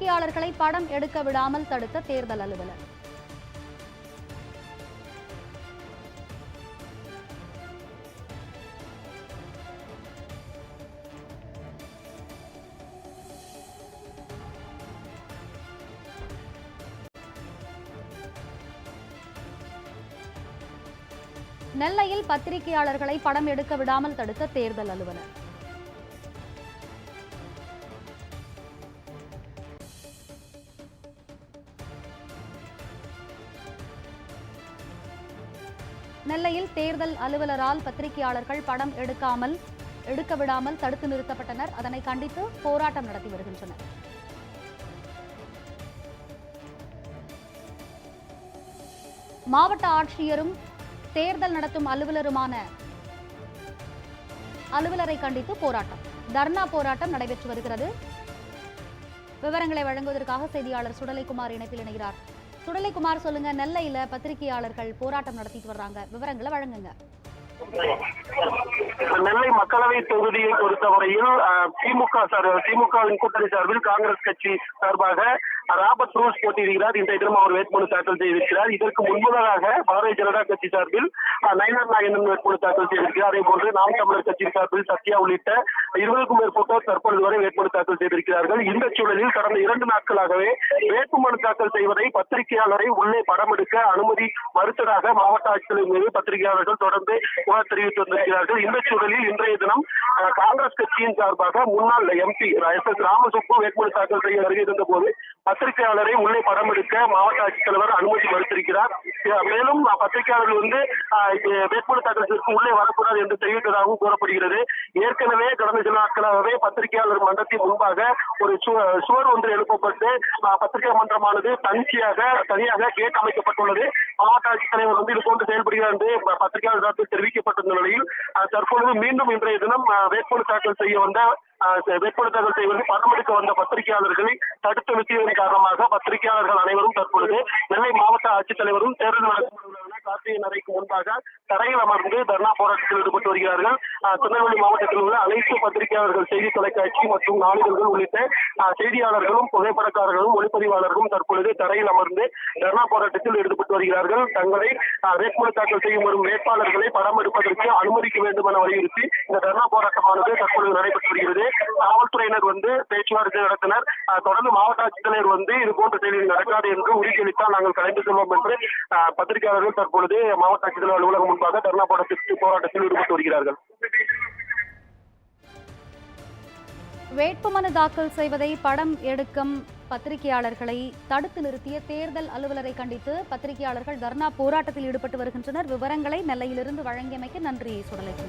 பத்திரிகையாளர்களை படம் எடுக்க விடாமல் தடுத்த தேர்தல் அலுவலர். நெல்லையில் பத்திரிகையாளர்களை படம் எடுக்க விடாமல் தடுத்த தேர்தல் அலுவலர். நெல்லையில் தேர்தல் அலுவலரால் பத்திரிகையாளர்கள் படம் எடுக்காமல் எடுக்க விடாமல் தடுத்து நிறுத்தப்பட்டனர். அதனை கண்டித்து போராட்டம் நடத்தி வருகின்றனர். மாவட்ட ஆட்சியரும் தேர்தல் நடத்தும் அலுவலருமான அலுவலரை கண்டித்து போராட்டம். தர்ணா போராட்டம் நடைபெற்று வருகிறது. விவரங்களை வழங்குவதற்காக செய்தியாளர் சுடலைக்குமார் இணைப்பில் இணைகிறார். சுடலைக்குமார் சொல்லுங்க நெல்லையில பத்திரிகையாளர்கள் போராட்டம் நடத்திட்டு வர்றாங்க. விவரங்களை வழங்குங்க. நெல்லை மக்களவை தொகுதியை பொறுத்தவரையில் திமுக சார் திமுகவின் கூட்டணி சார்பில் காங்கிரஸ் கட்சி சார்பாக ராபர்ட் ரூஸ் போட்டியிடுகிறார். இந்த தினம் அவர் வேட்புமனு தாக்கல் செய்திருக்கிறார். இதற்கு முன்பதாக பாரதிய ஜனதா கட்சி சார்பில் நயனார் நாகேந்திரன் வேட்புமனு தாக்கல் செய்திருக்கிறார் அதே போன்று நாம் தமிழர் கட்சியின் சார்பில் சத்யா உள்ளிட்ட இருபதுக்கும் மேற்பட்டோர் தற்பொழுது வரை வேட்புமனு தாக்கல் செய்திருக்கிறார்கள். இந்த சூழலில் கடந்த இரண்டு நாட்களாகவே வேட்புமனு தாக்கல் செய்வதை பத்திரிகையாளரை உள்ளே படம் எடுக்க அனுமதி மறுத்ததாக மாவட்ட ஆட்சித்தலைவர் மீது பத்திரிகையாளர்கள் தொடர்ந்து புகார் தெரிவித்து வந்திருக்கிறார்கள். இந்த சூழலில் இன்றைய தினம் காங்கிரஸ் கட்சியின் சார்பாக முன்னாள் எம்பி எஸ் எஸ் ராமசுப்பு வேட்புமனு தாக்கல் செய்ய வருகை இருந்த போது பத்திரிகையாளரை உள்ளே படம் எடுக்க மாவட்ட ஆட்சித்தலைவர் அனுமதி மறுத்திருக்கிறார். மேலும் பத்திரிகையாளர்கள் வந்து வேட்புமனு தாக்கல் உள்ளே வரக்கூடாது என்று தெரிவித்ததாகவும் கூறப்படுகிறது. ஏற்கனவே கடந்த சில நாட்களாகவே பத்திரிகையாளர் மன்றத்தின் முன்பாக ஒரு சுவர் ஒன்று எழுப்பப்பட்டு பத்திரிகை மன்றமானது தனிச்சையாக தனியாக கேட் அமைக்கப்பட்டுள்ளது. மாவட்ட ஆட்சித்தலைவர் வந்து இது போன்று செயல்படுகிறார் என்று பத்திரிகையாளர் தெரிவிக்கப்பட்டிருந்த நிலையில் தற்பொழுது மீண்டும் இன்றைய தினம் வேட்புமனு தாக்கல் செய்ய வந்த வேட்புமனு தாக்கல் செய்வது படம் எடுக்க வந்த பத்திரிகையாளர்களை தடுத்து நிறுத்தியதன் காரணமாக பத்திரிகையாளர்கள் அனைவரும் தற்பொழுது நெல்லை மாவட்ட ஆட்சித்தலைவரும் தேர்தல் நடக்கும் அலுவலரான கார்த்திகை முன்பாக தரையில் அமர்ந்து தர்ணா போராட்டத்தில் ஈடுபட்டு வருகிறார்கள். திருநெல்வேலி மாவட்டத்தில் உள்ள அனைத்து பத்திரிகையாளர்கள் செய்தி தொலைக்காட்சி மற்றும் நாளிதழ்கள் உள்ளிட்ட செய்தியாளர்களும் புகைப்படக்காரர்களும் ஒளிப்பதிவாளர்களும் தற்பொழுது தரையில் அமர்ந்து தர்ணா போராட்டத்தில் ஈடுபட்டு வருகிறார்கள். தங்களை வேட்புமனு தாக்கல் செய்யும் வரும் வேட்பாளர்களை படம் எடுப்பதற்கு அனுமதிக்க வேண்டும் என வலியுறுத்தி இந்த தர்ணா போராட்டமானது தற்பொழுது நடைபெற்று வருகிறது. காவல்துறையினர் வந்து பேச்சுவார்த்தை நடத்தினர். தொடர்ந்து மாவட்ட ஆட்சித்தலைவர் வந்து இது போன்ற செயல்கள் நடக்காது என்று உறுதியளித்தால் நாங்கள் கலைந்து செல்வோம் என்று பத்திரிகையாளர்கள் தற்போது தற்பொழுது மாவட்ட ஆட்சித்தலைவர் அலுவலகம் முன்பாக தர்ணா போராட்டத்தில் போராட்டத்தில் ஈடுபட்டு வருகிறார்கள். வேட்புமனு தாக்கல் செய்வதை படம் எடுக்கும் பத்திரிகையாளர்களை தடுத்து நிறுத்திய தேர்தல் அலுவலரை கண்டித்து பத்திரிகையாளர்கள் தர்ணா போராட்டத்தில் ஈடுபட்டு வருகின்றனர். விவரங்களை நெல்லையிலிருந்து வழங்கியமைக்கு நன்றி சுடலைக்குமார்